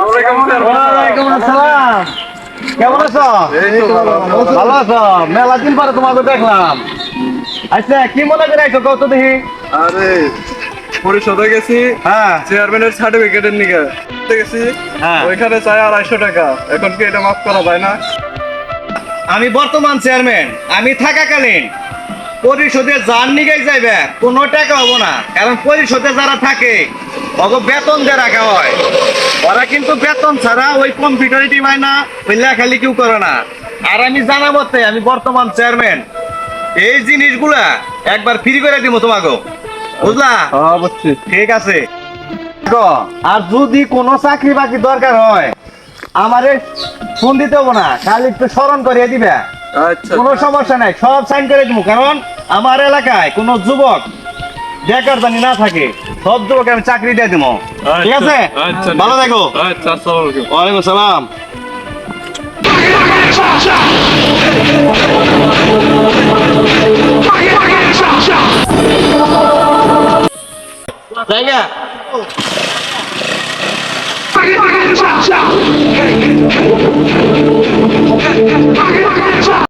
ওয়ালাইকুম আসসালাম। কেমন আছো? ভালো আছো? মেলা দিন পরে তোমাকে দেখলাম। আচ্ছা কি মনে করে আইছো? কত দেখি। আরে পরিষদে গেছি হ্যাঁ। চেয়ারম্যানের সার্টিফিকেটের নিকে। গেছি হ্যাঁ। ওইখানে চাই আড়াইশো টাকা। এখন কি এটা মাফ করা যায় না? আমি বর্তমান চেয়ারম্যান। আমি থাকাকালীন পরিষদে যার নিগাই যাইবে কোনো টাকা হব না। কারণ পরিষদে যারা থাকে অগ বেতন দিয়ে রাখা হয় ওরা কিন্তু বেতন ছাড়া ওই কম্পিউটারে টিমায় না ওই লেখালি কেউ করে না। আর আমি জানা মতে আমি বর্তমান চেয়ারম্যান এই জিনিসগুলা একবার ফ্রি করে দিব তোমাকে বুঝলা? হ্যাঁ ঠিক আছে। আর যদি কোনো চাকরি বাকরি দরকার হয় আমারে ফোন দিতে হব না খালি একটু স্মরণ করিয়ে দিবে। আচ্ছা কোনো সমস্যা নাই সব সাইন করে দিব কারণ আমার এলাকায় কোনো যুবক বেকার জানি না থাকে সব যুবক আমি চাকরি দিয়ে দিব ঠিক আছে? আচ্ছা ভালো থাকো। আচ্ছা আসসালামু আলাইকুম। ওয়ালাইকুম সালাম। জায়গা?